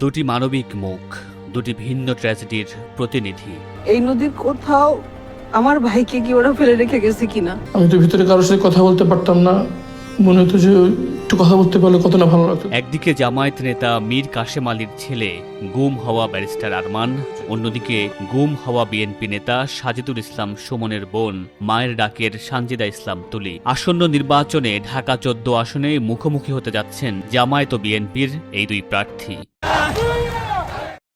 দুটি মানবিক মুখ দুটি ভিন্ন ট্র্যাজেডির প্রতিনিধি। এই নদীর কোথাও আমার ভাইকে কি ওরা ফেলে রেখে গেছে কিনা? আমি তো ভিতরে কারোর সাথে কথা বলতে পারতাম না। মনে হতো যে একটু কথা বলতে পারলে কত না ভালো লাগতো? একদিকে জামায়াত নেতা মীর কাশেম আলীর ছেলে গুম হওয়া ব্যারিস্টার আরমান, অন্যদিকে গুম হওয়া বিএনপি নেতা সাজিদুল ইসলাম সুমনের বোন মায়ের ডাকের সানজিদা ইসলাম তুলি। আসন্ন নির্বাচনে ঢাকা চোদ্দ আসনে মুখোমুখি হতে যাচ্ছেন জামায়াত ও বিএনপির এই দুই প্রার্থী।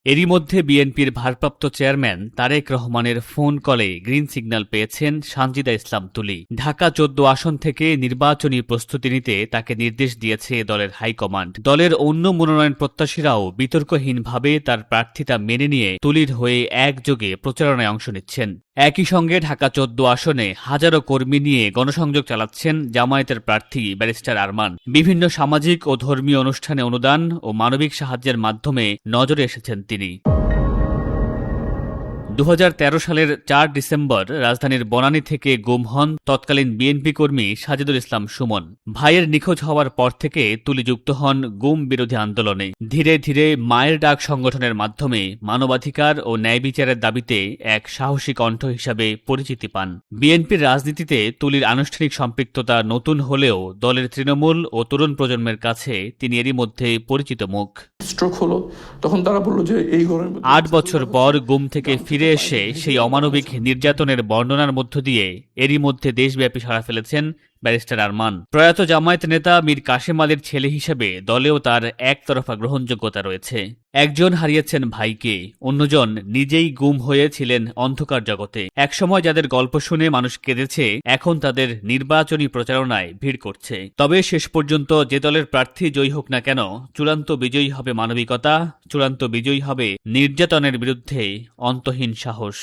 এরই মধ্যে বিএনপির ভারপ্রাপ্ত চেয়ারম্যান তারেক রহমানের ফোন কলে গ্রিন সিগন্যাল পেয়েছেন সানজিদা ইসলাম তুলি। ঢাকা চোদ্দ আসন থেকে নির্বাচনী প্রস্তুতি নিতে তাকে নির্দেশ দিয়েছে দলের হাইকমান্ড। দলের অন্য মনোনয়ন প্রত্যাশীরাও বিতর্কহীনভাবে তার প্রার্থিতা মেনে নিয়ে তুলির হয়ে একযোগে প্রচারণায় অংশ নিচ্ছেন। একই সঙ্গে ঢাকা চোদ্দ আসনে হাজারো কর্মী নিয়ে গণসংযোগ চালাচ্ছেন জামায়াতের প্রার্থী ব্যারিস্টার আরমান। বিভিন্ন সামাজিক ও ধর্মীয় অনুষ্ঠানে অনুদান ও মানবিক সাহায্যের মাধ্যমে নজরে এসেছেন তিনি। দু হাজার তেরো সালের চার ডিসেম্বর রাজধানীর বনানী থেকে গুম হন তৎকালীন বিএনপি কর্মী সাজিদুল ইসলাম সুমন। ভাইয়ের নিখোঁজ হওয়ার পর থেকে তুলি যুক্ত হন গুম বিরোধী আন্দোলনে। ধীরে ধীরে মায়ের ডাক সংগঠনের মাধ্যমে মানবাধিকার ও ন্যায় বিচারের দাবিতে এক সাহসী কণ্ঠ হিসাবে পরিচিতি পান। বিএনপির রাজনীতিতে তুলির আনুষ্ঠানিক সম্পৃক্ততা নতুন হলেও দলের তৃণমূল ও তরুণ প্রজন্মের কাছে তিনি এরই মধ্যে পরিচিত মুখ। স্ট্রোক হলো তখন তারা বলল যে এই আট বছর পর গুম থেকে ফিরে এসে সেই অমানবিক নির্যাতনের বর্ণনার মধ্য দিয়ে এরই মধ্যে দেশব্যাপী সারা ফেলেছেন ব্যারিস্টার আরমান। প্রয়াত জামায়াত নেতা মীর কাশেম আলীর ছেলে হিসেবে দলেও তার একতরফা গ্রহণযোগ্যতা রয়েছে। একজন হারিয়েছেন ভাইকে, অন্যজন নিজেই গুম হয়েছিলেন অন্ধকার জগতে। একসময় যাদের গল্প শুনে মানুষ কেঁদেছে, এখন তাদের নির্বাচনী প্রচারণায় ভিড় করছে। তবে শেষ পর্যন্ত যে দলের প্রার্থী জয়ী হোক না কেন, চূড়ান্ত বিজয়ী হবে মানবিকতা, চূড়ান্ত বিজয়ী হবে নির্যাতনের বিরুদ্ধে অন্তহীন সাহস।